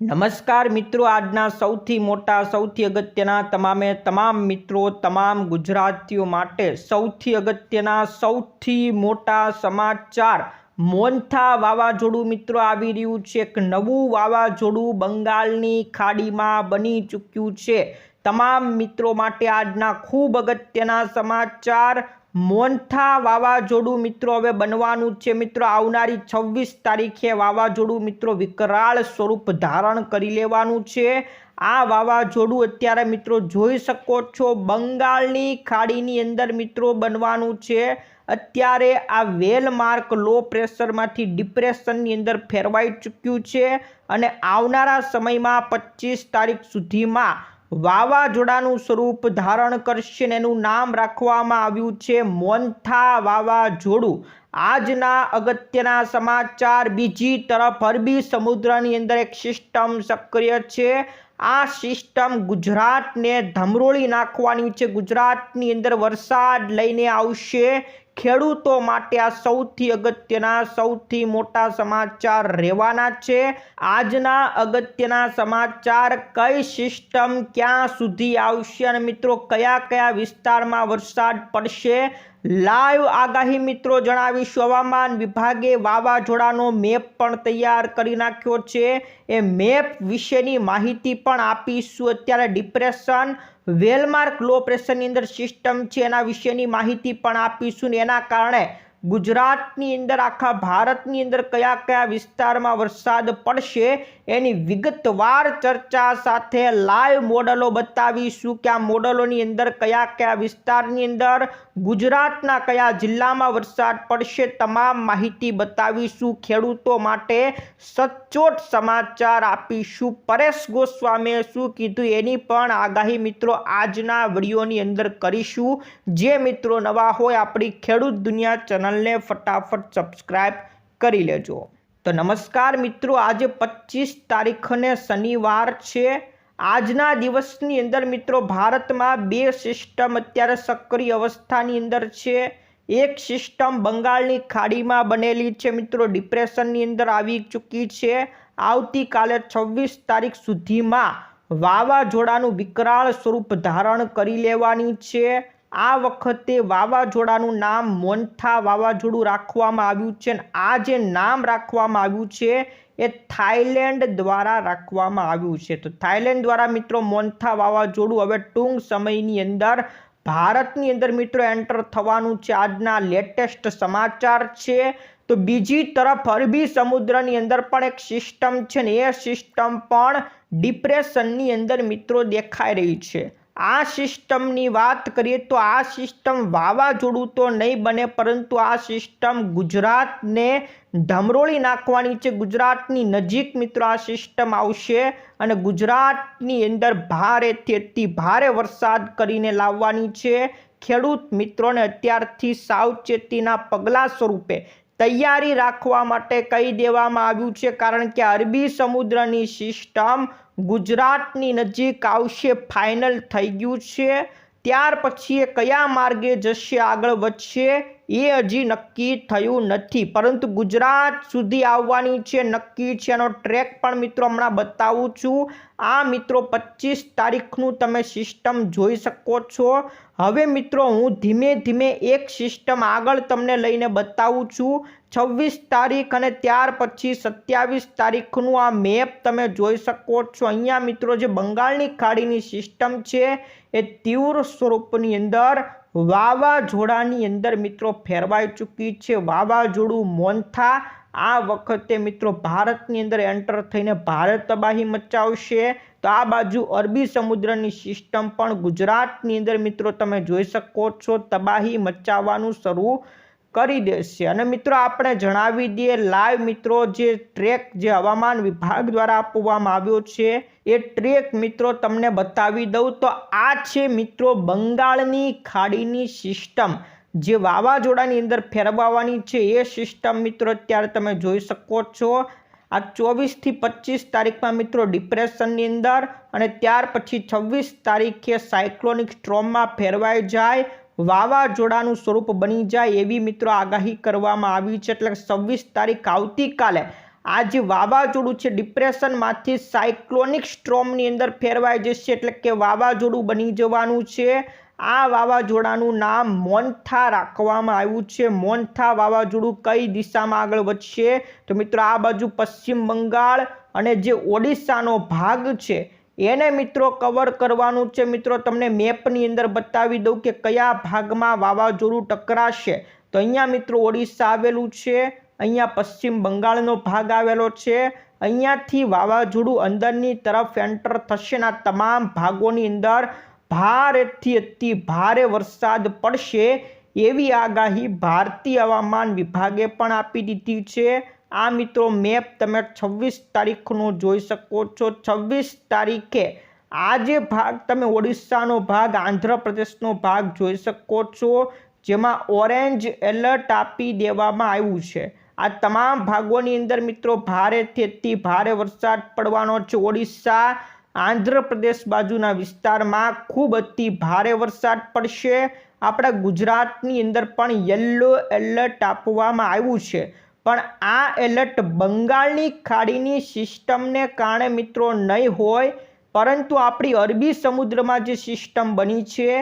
નમસ્કાર મિત્રો, આજના સૌથી મોટા, સૌથી અગત્યના તમામે તમામ મિત્રો, તમામ ગુજરાતીઓ માટે સૌથી અગત્યના, સૌથી મોટા સમાચાર. મોન્થા વાવાઝોડું મિત્રો આવી રહ્યું છે. એક નવું વાવાઝોડું બંગાળની ખાડીમાં બની ચૂક્યું છે. તમામ મિત્રો માટે આજના ખૂબ અગત્યના સમાચાર. મોન્થા વાવાઝોડું મિત્રો હવે બનવાનું છે. મિત્રો, આવનારી છવ્વીસ તારીખે વાવાઝોડું મિત્રો વિકરાળ સ્વરૂપ ધારણ કરી લેવાનું છે. આ વાવાઝોડું અત્યારે મિત્રો જોઈ શકો છો, બંગાળની ખાડીની અંદર મિત્રો બનવાનું છે. અત્યારે આ વેલમાર્ક લો પ્રેશરમાંથી ડિપ્રેશનની અંદર ફેરવાઈ ચૂક્યું છે અને આવનારા સમયમાં પચીસ તારીખ સુધીમાં વાવાઝોડાનું સ્વરૂપ ધારણ કરશે ને એનું નામ રાખવામાં આવ્યું છે મોન્થા વાવાઝોડું. આજના અગત્યના સમાચાર, બીજી તરફ અરબી સમુદ્રની અંદર એક સિસ્ટમ સક્રિય છે. આ સિસ્ટમ ગુજરાતને ધમરોળી નાખવાની છે. ગુજરાતની અંદર વરસાદ લઈને આવશે ખેડૂતો માટે આ સૌથી અગત્યના, સૌથી મોટા સમાચાર રહેવાના છે. આજના અગત્યના સમાચાર, કઈ સિસ્ટમ ક્યાં સુધી આવશે અને મિત્રો કયા કયા વિસ્તારમાં વરસાદ પડશે? લાઈવ આગાહી મિત્રો જણાવીશું. હવામાન વિભાગે વાવાઝોડાનો મેપ પણ તૈયાર કરી નાખ્યો છે. એ મેપ વિશેની માહિતી પણ આપીશું. અત્યારે ડિપ્રેશન વેલમાર્ક લો પ્રેશરની અંદર સિસ્ટમ છે, એના વિશેની માહિતી પણ આપીશું ને એના કારણે ગુજરાતની અંદર આખા ભારતની અંદર કયા કયા વિસ્તારમાં વરસાદ પડશે એની વિગતવાર ચર્ચા સાથે લાઈવ મોડલો બતાવીશું કે આ મોડલોની અંદર કયા કયા વિસ્તારની અંદર, ગુજરાતના કયા જિલ્લામાં વરસાદ પડશે તમામ માહિતી બતાવીશું. ખેડૂતો માટે સચોટ સમાચાર આપીશું. પરેશ ગોસ્વામીએ શું કીધું એની પણ આગાહી મિત્રો આજના વિડીયોની અંદર કરીશું. જે મિત્રો નવા હોય આપણી ખેડૂત દુનિયા ચેનલને ફટાફટ સબસ્ક્રાઈબ કરી લેજો. તો નમસ્કાર મિત્રો, આજે પચીસ તારીખને શનિવાર છે. આજના દિવસની અંદર મિત્રો, ભારતમાં બે સિસ્ટમ અત્યારે સક્રિય અવસ્થાની અંદર છે. એક સિસ્ટમ બંગાળની ખાડીમાં બનેલી છે મિત્રો ડિપ્રેશનની અંદર આવી ચૂકી છે. આવતીકાલે છવ્વીસ તારીખ સુધીમાં વાવાઝોડાનું વિકરાળ સ્વરૂપ ધારણ કરી લેવાની છે. આ વખતે વાવાઝોડાનું નામ મોન્થા વાવાઝોડું રાખવામાં આવ્યું છે અને આ જે નામ રાખવામાં આવ્યું છે એ થાઇલેન્ડ દ્વારા રાખવામાં આવ્યું છે. તો થાઇલેન્ડ દ્વારા મિત્રો મોન્થા વાવાઝોડું હવે ટૂંક સમયની અંદર ભારતની અંદર મિત્રો એન્ટર થવાનું છે. આજના લેટેસ્ટ સમાચાર છે. તો બીજી તરફ અરબી સમુદ્રની અંદર પણ એક સિસ્ટમ છે ને એ સિસ્ટમ પણ ડિપ્રેશનની અંદર મિત્રો દેખાઈ રહી છે. આ સિસ્ટમની વાત કરીએ તો આ સિસ્ટમ વાવાઝોડું તો નહીં બને, પરંતુ આ સિસ્ટમ ગુજરાતને ધમરોળી નાખવાની છે. ગુજરાતની નજીક મિત્રો આ સિસ્ટમ આવશે અને ગુજરાતની અંદર ભારેથી અતિ ભારે વરસાદ કરીને લાવવાની છે. ખેડૂત મિત્રોને અત્યારથી સાવચેતીના પગલાં સ્વરૂપે તૈયારી રાખવા માટે કહી દેવામાં આવ્યું છે, કારણ કે અરબી સમુદ્રની સિસ્ટમ ગુજરાતની નજીક આવશે ફાઇનલ થઈ ગયું છે. ત્યાર પછી એ કયા માર્ગે જશે, આગળ વધશે, એ હજી નક્કી થયું નથી. પરંતુ ગુજરાત સુધી આવવાની છે, નક્કી છે. એનો ટ્રેક પણ મિત્રો હમણાં બતાવું છું. આ મિત્રો પચીસ તારીખનું તમે સિસ્ટમ જોઈ શકો છો. હવે મિત્રો હું ધીમે ધીમે એક સિસ્ટમ આગળ તમને લઈને બતાવું છું. છવ્વીસ તારીખ અને ત્યાર પછી સત્યાવીસ તારીખનું આ મેપ તમે જોઈ શકો છો. અહીંયા મિત્રો જે બંગાળની ખાડીની સિસ્ટમ છે, એ તીવ્ર સ્વરૂપની અંદર વાવાઝોડાની અંદર મિત્રો ફેરવાઈ ચૂકી છે. વાવાઝોડું મોન્થા આ વખતે મિત્રો ભારતની અંદર એન્ટર થઈને ભારત તબાહી મચાવશે. તો આ બાજુ અરબી સમુદ્રની સિસ્ટમ પણ ગુજરાતની અંદર મિત્રો તમે જોઈ શકો છો. તબાહી મચાવવાનું શરૂ કરી દેશે. અને મિત્રો, આપણે જણાવી દઈએ લાઈવ મિત્રો, જે ટ્રેક જે હવામાન વિભાગ દ્વારા આપવામાં આવ્યો છે, એ ટ્રેક મિત્રો તમને બતાવી દઉં. તો આ છે મિત્રો બંગાળની ખાડીની સિસ્ટમ જે વાવાઝોડાની અંદર ફેરવાવાની છે, એ સિસ્ટમ મિત્રો અત્યારે તમે જોઈ શકો છો. આ ચોવીસથી પચીસ તારીખમાં મિત્રો ડિપ્રેશનની અંદર અને ત્યાર પછી છવ્વીસ તારીખે સાયક્લોનિક સ્ટ્રોમમાં ફેરવાઈ જાય. વાવાઝોડાનું સ્વરૂપ બની જાય એવી મિત્રો આગાહી કરવામાં આવી છે. એટલે છવ્વીસ તારીખ આવતીકાલે આ જે વાવાઝોડું છે, ડિપ્રેશનમાંથી સાયક્લોનિક સ્ટ્રોમની અંદર ફેરવાઈ જશે. એટલે કે વાવાઝોડું બની જવાનું છે. આ વાવાઝોડાનું નામ મોન્થા રાખવામાં આવ્યું છે. મોન્થા વાવાઝોડું કઈ દિશામાં આગળ વધશે? તો મિત્રો આ બાજુ પશ્ચિમ બંગાળ અને જે ઓડિશાનો ભાગ છે એને મિત્રો કવર કરવાનું છે. મિત્રો, તમને મેપની અંદર બતાવી દઉં કે કયા ભાગમાં વાવાઝોડું ટકરાશે. તો અહીંયા મિત્રો ઓડિશા આવેલું છે. અહીંયા પશ્ચિમ બંગાળનો ભાગ આવેલો છે. અહીંયાથી વાવાઝોડું અંદરની તરફ એન્ટર થશે ના તમામ ભાગોની અંદર. ભારેથી અતિ ભારે વરસાદ પડશે એવી આગાહી ભારતીય હવામાન વિભાગે પણ આપી દીધી છે. આ મિત્રો મેપ તમે છવ્વીસ તારીખનો જોઈ શકો છો. છવ્વીસ તારીખે આ જે ભાગ તમે ઓડિશાનો ભાગ, આંધ્રપ્રદેશનો ભાગ જોઈ શકો છો, જેમાં ઓરેન્જ એલર્ટ આપી દેવામાં આવ્યું છે. આ તમામ ભાગોની અંદર મિત્રો ભારેથી અતિ ભારે વરસાદ પડવાનો છે. ઓડિશા, આંધ્રપ્રદેશ બાજુના વિસ્તારમાં ખૂબ અતિ ભારે વરસાદ પડશે. આપણા ગુજરાતની અંદર પણ યલો એલર્ટ આપવામાં આવ્યું છે. પણ આ એલર્ટ બંગાળની ખાડીની સિસ્ટમને કારણે મિત્રો નહીં હોય, પરંતુ આપણી અરબી સમુદ્રમાં જે સિસ્ટમ બની છે,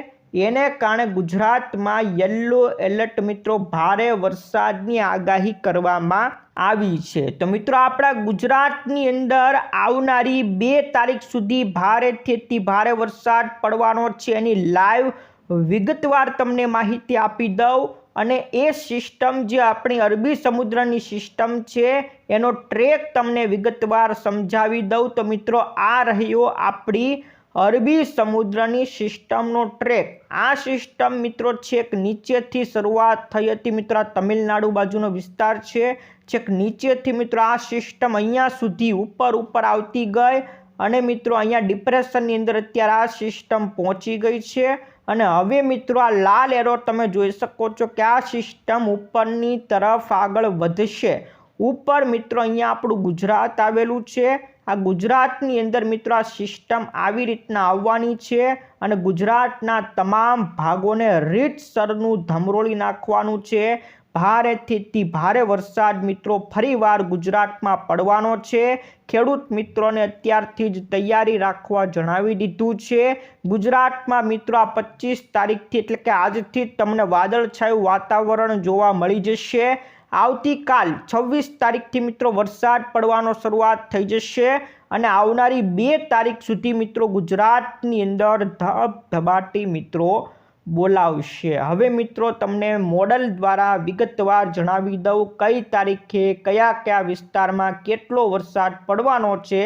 એને કારણે ગુજરાતમાં યલો એલર્ટ મિત્રો ભારે વરસાદની આગાહી કરવામાં આવી છે. તો મિત્રો આપણા ગુજરાતની અંદર આવનારી બે તારીખ સુધી ભારેથી અતિ ભારે વરસાદ પડવાનો છે એની લાઈવ વિગતવાર તમને માહિતી આપી દઉં. અને એ સિસ્ટમ જે આપણી અરબી સમુદ્રની સિસ્ટમ છે, એનો ટ્રેક તમને વિગતવાર સમજાવી દઉં. તો મિત્રો, આ રહ્યો આપણી અરબી સમુદ્રની સિસ્ટમનો ટ્રેક આ સિસ્ટમ મિત્રો છેક નીચેથી શરૂઆત થઈ હતી. મિત્રો, આ તમિલનાડુ બાજુનો વિસ્તાર છે. છેક નીચેથી મિત્રો, આ સિસ્ટમ અહીંયા સુધી ઉપર ઉપર આવતી ગઈ અને મિત્રો, અહીંયા ડિપ્રેશનની અંદર અત્યારે આ સિસ્ટમ પહોંચી ગઈ છે. અને હવે મિત્રો આ લાલ એરો તમે જોઈ શકો છો કે આ સિસ્ટમ ઉપરની તરફ આગળ વધશે. ઉપર મિત્રો અહીંયા આપણું ગુજરાત આવેલું છે. આ ગુજરાતની અંદર મિત્રો આ સિસ્ટમ આવી રીતના આવવાની છે અને ગુજરાતના તમામ ભાગોને રીતસરનું ધમરોળી નાખવાનું છે. ભારેથી ભારે વરસાદ મિત્રો ફરીવાર ગુજરાતમાં પડવાનો છે. ખેડૂત મિત્રોને અત્યારથી જ તૈયારી રાખવા જણાવી દીધું છે. ગુજરાતમાં મિત્રો આ પચીસ તારીખથી એટલે કે આજથી તમને વાદળછાયું વાતાવરણ જોવા મળી જશે. આવતીકાલ છવ્વીસ તારીખથી મિત્રો વરસાદ પડવાનો શરૂઆત થઈ જશે અને આવનારી બે તારીખ સુધી મિત્રો ગુજરાતની અંદર ધબધબાટી મિત્રો બોલાવશે. હવે મિત્રો, તમને મોડલ દ્વારા વિગતવાર જણાવી દઉં કઈ તારીખે કયા કયા વિસ્તારમાં કેટલો વરસાદ પડવાનો છે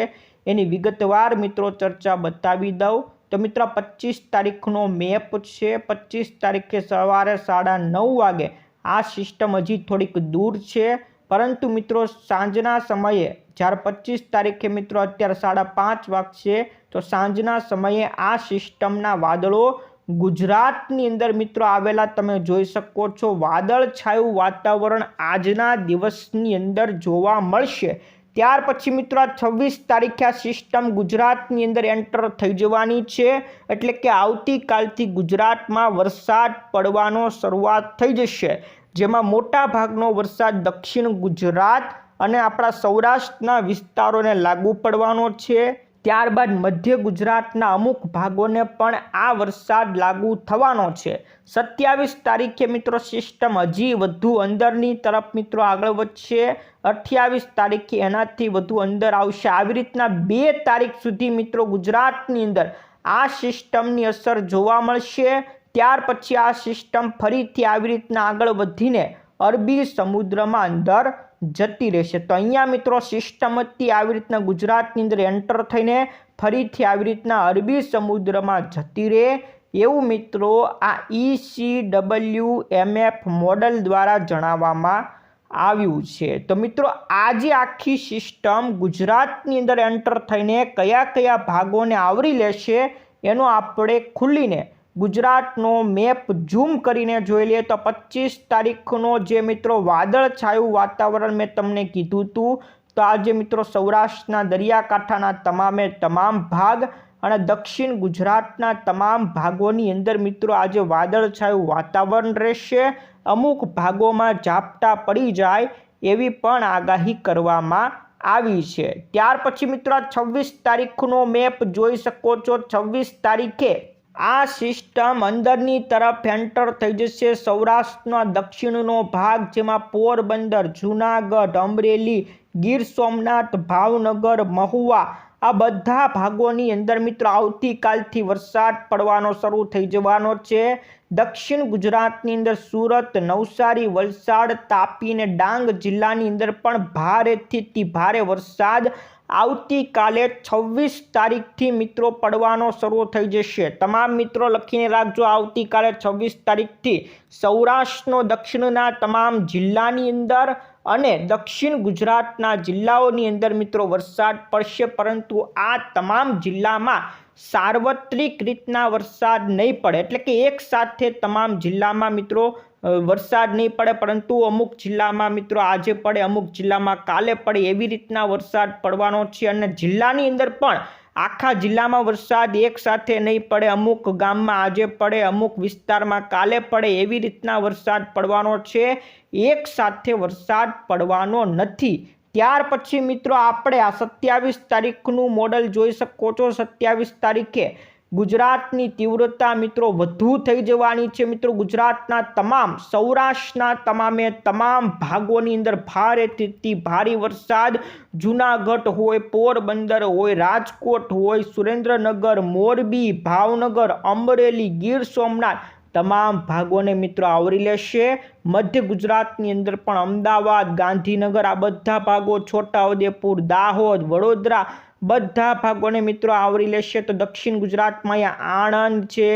એની વિગતવાર મિત્રો ચર્ચા બતાવી દઉં. તો મિત્રો, પચીસ તારીખનો મેપ છે. પચીસ તારીખે સવારે સાડા નવ વાગે આ સિસ્ટમ હજી થોડીક દૂર છે. પરંતુ મિત્રો, સાંજના સમયે જ્યારે પચીસ તારીખે મિત્રો, અત્યારે સાડા પાંચ વાગશે, તો સાંજના સમયે આ સિસ્ટમના વાદળો ગુજરાતની અંદર મિત્રો આવેલા તમે જોઈ શકો છો, વાદળછાયું વાતાવરણ આજના દિવસની અંદર જોવા મળશે. ત્યાર પછી મિત્રો આ છવ્વીસ તારીખે આ સિસ્ટમ ગુજરાતની અંદર એન્ટર થઈ જવાની છે. એટલે કે આવતીકાલથી ગુજરાતમાં વરસાદ પડવાનો શરૂઆત થઈ જશે. જેમાં મોટા ભાગનો વરસાદ દક્ષિણ ગુજરાત અને આપણા સૌરાષ્ટ્રના વિસ્તારોને લાગુ પડવાનો છે. ત્યારબાદ મધ્ય ગુજરાતના અમુક ભાગોને પણ આ વરસાદ લાગુ થવાનો છે. સત્યાવીસ તારીખે મિત્રો સિસ્ટમ હજી વધુ અંદરની તરફ મિત્રો આગળ વધશે. અઠ્યાવીસ તારીખે એનાથી વધુ અંદર આવશે. આવી રીતના બે તારીખ સુધી મિત્રો ગુજરાતની અંદર આ સિસ્ટમની અસર જોવા મળશે. ત્યાર પછી આ સિસ્ટમ ફરીથી આવી રીતના આગળ વધીને અરબી સમુદ્રમાં અંદર જતી રહેશે. તો અહીંયા મિત્રો સિસ્ટમ હતી આવી રીતના ગુજરાતની અંદર એન્ટર થઈને ફરીથી આવી રીતના અરબી સમુદ્રમાં જતી રહે. એવું મિત્રો આ ઈસી ડબલ્યુ એમએફ મોડલ દ્વારા જણાવવામાં આવ્યું છે. તો મિત્રો આજે આખી સિસ્ટમ ગુજરાતની અંદર એન્ટર થઈને કયા કયા ભાગોને આવરી લેશે એનો આપણે ખુલ્લીને ગુજરાતનો મેપ ઝૂમ કરીને જોઈ લઈએ તો પચીસ તારીખનો જે મિત્રો વાદળછાયું વાતાવરણ મેં તમને કીધું હતું તો આજે મિત્રો સૌરાષ્ટ્રના દરિયાકાંઠાના તમામે તમામ ભાગ અને દક્ષિણ ગુજરાતના તમામ ભાગોની અંદર મિત્રો આજે વાદળછાયું વાતાવરણ રહેશે, અમુક ભાગોમાં ઝાપટા પડી જાય એવી પણ આગાહી કરવામાં આવી છે. ત્યાર પછી મિત્રો છવ્વીસ તારીખનો મેપ જોઈ શકો છો. છવ્વીસ તારીખે આ સિસ્ટમ અંદરની તરફ એન્ટર થઈ જશે. સૌરાષ્ટ્રના દક્ષિણનો ભાગ, જેમાં પોરબંદર, જૂનાગઢ, અમરેલી, ગીર સોમનાથ, ભાવનગર, મહુવા આ બધા ભાગોની અંદર મિત્રો આવતીકાલથી વરસાદ પડવાનો શરૂ થઈ જવાનો છે. દક્ષિણ ગુજરાતની અંદર સુરત, નવસારી, વલસાડ, તાપી અને ડાંગ જિલ્લાની અંદર પણ ભારેથી ભારે વરસાદ આવતીકાલે છવ્વીસ તારીખથી મિત્રો પડવાનો શરૂ થઈ જશે. તમામ મિત્રો લખીને રાખજો, આવતીકાલે છવ્વીસ તારીખથી સૌરાષ્ટ્રનો, દક્ષિણના તમામ જિલ્લાની અંદર અને દક્ષિણ ગુજરાતના જિલ્લાઓની અંદર મિત્રો વરસાદ પડશે, પરંતુ આ તમામ જિલ્લામાં સાર્વત્રિક રીતના વરસાદ નહીં પડે. એટલે કે એક સાથે તમામ જિલ્લામાં મિત્રો વરસાદ નહીં પડે, પરંતુ અમુક જિલ્લામાં મિત્રો આજે પડે, અમુક જિલ્લામાં કાલે પડે એવી રીતના વરસાદ પડવાનો છે. અને જિલ્લાની અંદર પણ આખા જિલ્લામાં વરસાદ એક સાથે નહીં પડે, અમુક ગામમાં આજે પડે, અમુક વિસ્તારમાં કાલે પડે એવી રીતના વરસાદ પડવાનો છે. એક સાથે વરસાદ પડવાનો નથી. ત્યાર પછી મિત્રો આપણે આ સત્યાવીસ તારીખનું મોડલ જોઈ શકો છો. સત્યાવીસ તારીખે ગુજરાતની તીવ્રતા મિત્રો વધુ થઈ જવાની છે. મિત્રો ગુજરાતના તમામ, સૌરાષ્ટ્રના તમામે તમામ ભાગોની અંદર ભારેથી ભારે વરસાદ. જૂનાગઢ હોય, પોરબંદર હોય, રાજકોટ હોય, સુરેન્દ્રનગર, મોરબી, ભાવનગર, અમરેલી, ગીર સોમનાથ તમામ ભાગોને મિત્રો આવરી લેશે. મધ્ય ગુજરાતની અંદર પણ અમદાવાદ, ગાંધીનગર, આ બધા ભાગો છોટાઉદેપુર, દાહોદ, વડોદરા બધા ભાગોને મિત્રો આવરી લેશે. તો દક્ષિણ ગુજરાતમાં અહીંયા આણંદ છે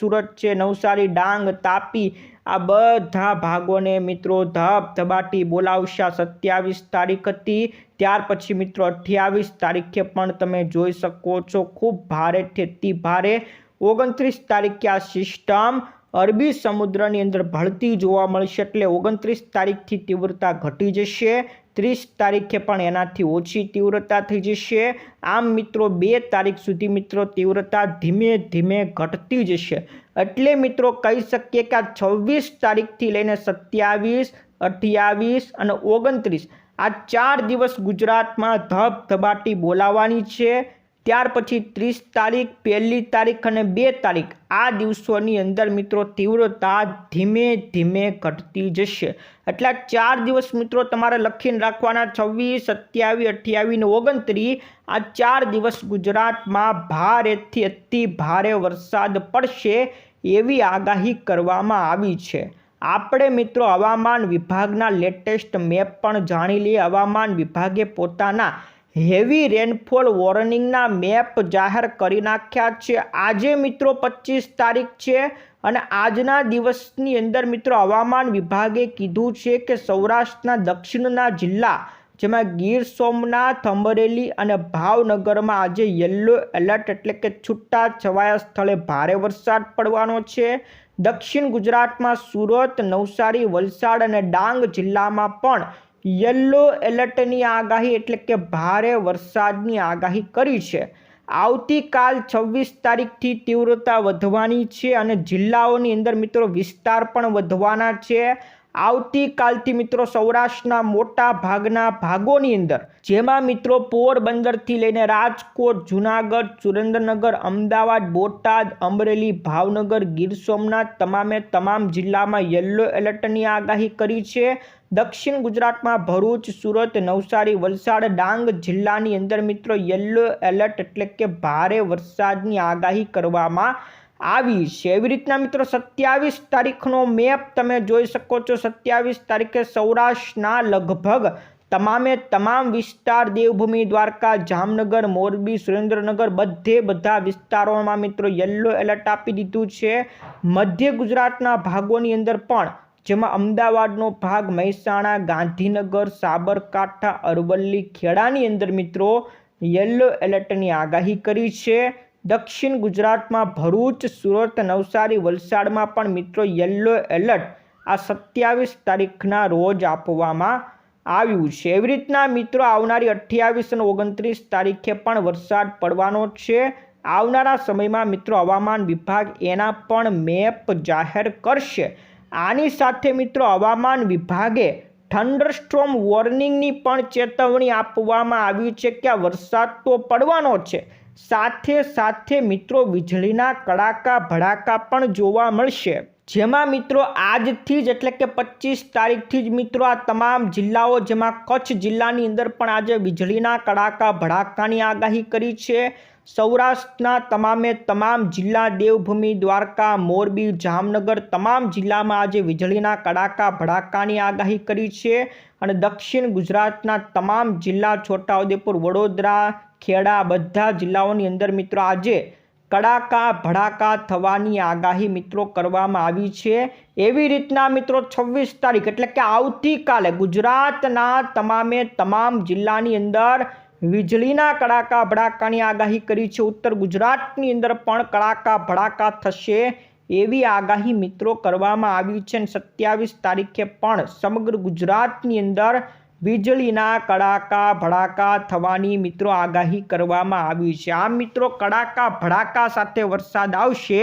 સુરત છે, નવસારી, ડાંગ, તાપી, આ બધા ભાગોને મિત્રો ધબ ધબાટી બોલાવશે સત્યાવીસ તારીખ હતી. ત્યાર પછી મિત્રો અઠ્યાવીસ તારીખે પણ તમે જોઈ શકો છો. ખૂબ ભારેથી અતિ ભારે ઓગણત્રીસ તારીખે આ સિસ્ટમ અરબી સમુદ્રની અંદર ભળતી જોવા મળશે એટલે ઓગણત્રીસ તારીખથી તીવ્રતા ઘટી જશે. ત્રીસ તારીખે પણ એનાથી ઓછી તીવ્રતા થઈ જશે. આમ મિત્રો, બે તારીખ સુધી મિત્રો તીવ્રતા ધીમે ધીમે ઘટતી જશે. એટલે મિત્રો કહી શકીએ કે આ છવ્વીસ તારીખથી લઈને સત્યાવીસ, અઠ્યાવીસ અને ઓગણત્રીસ આ ચાર દિવસ ગુજરાતમાં ધબધબાટી બોલાવાની છે. ત્યાર પછી ત્રીસ તારીખ, પહેલી તારીખ અને બે તારીખ, આ દિવસોની અંદર મિત્રો તીવ્રતા ધીમે ધીમે ઘટતી જશે. એટલે ચાર દિવસ મિત્રો તમારે લખીને રાખવાના, છવ્વીસ સત્યાવીસ અઠ્યાવીસ ને ઓગણત્રીસ, આ ચાર દિવસ ગુજરાતમાં ભારેથી અતિ ભારે વરસાદ પડશે એવી આગાહી કરવામાં આવી છે. આપણે મિત્રો હવામાન વિભાગના લેટેસ્ટ મેપ પણ જાણી લઈએ. હવામાન વિભાગે પોતાના હેવી રેનફોલ વોર્નિંગના મેપ જાહેર કરી નાખ્યા છે. આજે મિત્રો પચીસ તારીખ છે અને આજના દિવસની અંદર મિત્રો હવામાન વિભાગે કીધું છે કે સૌરાષ્ટ્રના દક્ષિણના જિલ્લા, જેમાં ગીર સોમનાથ, અમરેલી અને ભાવનગરમાં આજે યલો એલર્ટ એટલે કે છૂટા છવાયા સ્થળે ભારે વરસાદ પડવાનો છે. દક્ષિણ ગુજરાતમાં સુરત, નવસારી, વલસાડ અને ડાંગ જિલ્લામાં પણ યલો એલર્ટની આગાહી એટલે કે ભારે વરસાદની આગાહી કરી છે. આવતીકાલ છવ્વીસ તારીખથી તીવ્રતા વધવાની છે અને જિલ્લાઓની અંદર મિત્રો વિસ્તાર પણ વધવાના છે. આવતીકાલથી મિત્રો સૌરાષ્ટ્રના મોટા ભાગના ભાગોની અંદર, જેમાં મિત્રો પોરબંદરથી લઈને રાજકોટ, જુનાગઢ, સુરેન્દ્રનગર, અમદાવાદ, બોટાદ, અમરેલી, ભાવનગર, ગીર સોમનાથ, તમામે તમામ જિલ્લામાં યલો એલર્ટની આગાહી કરી છે. દક્ષિણ ગુજરાતમાં ભરૂચ, સુરત, નવસારી, વલસાડ, ડાંગ જિલ્લાની અંદર મિત્રો યલો એલર્ટ એટલે કે ભારે વરસાદની આગાહી કરવામાં આવી છે. એવી રીતના મિત્રો સત્યાવીસ તારીખનો મેપ તમે જોઈ શકો છો. સત્યાવીસ તારીખે સૌરાષ્ટ્રના લગભગ તમામે તમામ વિસ્તાર, દેવભૂમિ, દ્વારકા, જામનગર, મોરબી, સુરેન્દ્રનગર બધે બધા વિસ્તારોમાં મિત્રો યલો એલર્ટ આપી દીધું છે. મધ્ય ગુજરાતના ભાગોની અંદર પણ જેમાં અમદાવાદનો ભાગ મહેસાણા, ગાંધીનગર, સાબરકાંઠા, અરવલ્લી ખેડાની અંદર મિત્રો યલો એલર્ટની આગાહી કરી છે. દક્ષિણ ગુજરાતમાં ભરૂચ, સુરત, નવસારી વલસાડમાં પણ મિત્રો યલો એલર્ટ આ સત્યાવીસ તારીખના રોજ આપવામાં આવ્યું છે. એવી રીતના મિત્રો આવનારી અઠ્યાવીસ અને ઓગણત્રીસ તારીખે પણ વરસાદ પડવાનો છે. આવનારા સમયમાં મિત્રો હવામાન વિભાગ એના પણ મેપ જાહેર કરશે. આની સાથે મિત્રો હવામાન વિભાગે થંડરસ્ટ્રોમ વોર્નિંગની પણ ચેતવણી આપવામાં આવી છે કે વરસાદ તો પડવાનો છે. સાથે સાથે મિત્રો વીજળીના કડાકા ભડાકા પણ જોવા મળશે. જેમાં મિત્રો આજથી જ એટલે કે પચીસ તારીખથી જ મિત્રો આ તમામ જિલ્લાઓ જેમાં કચ્છ જિલ્લાની અંદર પણ આજે વીજળીના કડાકા, ભડાકાની આગાહી કરી છે. સૌરાષ્ટ્રના તમામે તમામ જિલ્લા દેવભૂમિ, દ્વારકા, મોરબી, જામનગર તમામ જિલ્લામાં આજે વીજળીના કડાકા, ભડાકાની આગાહી કરી છે અને દક્ષિણ ગુજરાતના તમામ જિલ્લા છોટાઉદેપુર, વડોદરા, ખેડા બધા જિલ્લાઓની અંદર મિત્રો આજે કડાકા ભડાકા થવાની આગાહી મિત્રો કરવામાં આવી છે. એવી રીતના મિત્રો છવ્વીસ તારીખ એટલે કે આવતીકાલે ગુજરાતના તમામે તમામ જિલ્લાની અંદર વીજળીના કડાકા ભડાકાની આગાહી કરી છે. ઉત્તર ગુજરાતની અંદર પણ કડાકા ભડાકા થશે એવી આગાહી મિત્રો કરવામાં આવી છે અને સત્યાવીસ તારીખે પણ સમગ્ર ગુજરાતની અંદર વીજળીના કડાકા ભડાકા થવાની મિત્રો આગાહી કરવામાં આવી છે. આમ મિત્રો કડાકા, ભડાકા સાથે વરસાદ આવશે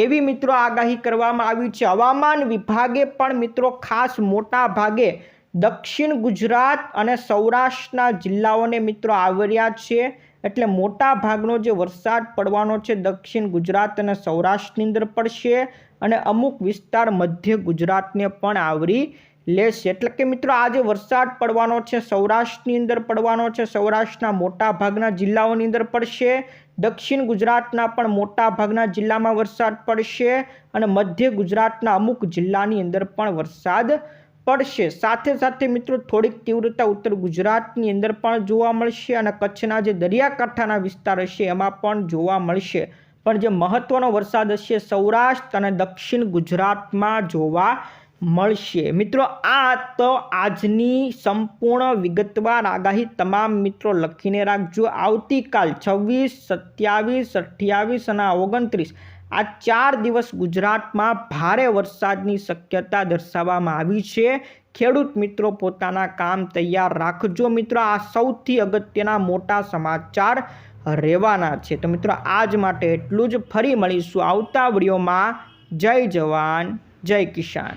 એવી મિત્રો આગાહી કરવામાં આવી છે. હવામાન વિભાગે પણ મિત્રો ખાસ મોટા ભાગે દક્ષિણ ગુજરાત અને સૌરાષ્ટ્રના જિલ્લાઓને મિત્રો આવર્યા છે. એટલે મોટા ભાગનો જે વરસાદ પડવાનો છે દક્ષિણ ગુજરાત અને સૌરાષ્ટ્રની અંદર પડશે અને અમુક વિસ્તાર મધ્ય ગુજરાતને પણ આવરી લેશે એટલે કે મિત્રો આજે વરસાદ પડવાનો છે, સૌરાષ્ટ્રની અંદર પડવાનો છે, સૌરાષ્ટ્રના મોટા ભાગના જિલ્લાઓની અંદર પડશે. દક્ષિણ ગુજરાતના પણ મોટા ભાગના જિલ્લામાં વરસાદ પડશે અને મધ્ય ગુજરાતના અમુક જિલ્લાની અંદર પણ વરસાદ પડશે. સાથે સાથે મિત્રો થોડીક તીવ્રતા ઉત્તર ગુજરાતની અંદર પણ જોવા મળશે અને કચ્છના જે દરિયાકાંઠાના વિસ્તાર હશે એમાં પણ જોવા મળશે. પણ જે મહત્વનો વરસાદ હશે સૌરાષ્ટ્ર અને દક્ષિણ ગુજરાતમાં જોવા મળશે. મિત્રો, આ તો આજની સંપૂર્ણ વિગતવાર આગાહી તમામ મિત્રો લખીને રાખજો. આવતીકાલ છવ્વીસ, સત્યાવીસ, અઠ્યાવીસ અને ઓગણત્રીસ, આ ચાર દિવસ ગુજરાતમાં ભારે વરસાદની શક્યતા દર્શાવવામાં આવી છે. ખેડૂત મિત્રો, પોતાના કામ તૈયાર રાખજો. મિત્રો, આ સૌથી અગત્યના મોટા સમાચાર રહેવાના છે. તો મિત્રો, આજ માટે એટલું જ. ફરી મળીશું આવતા વિડીયોમાં. જય જવાન, જય કિસાન.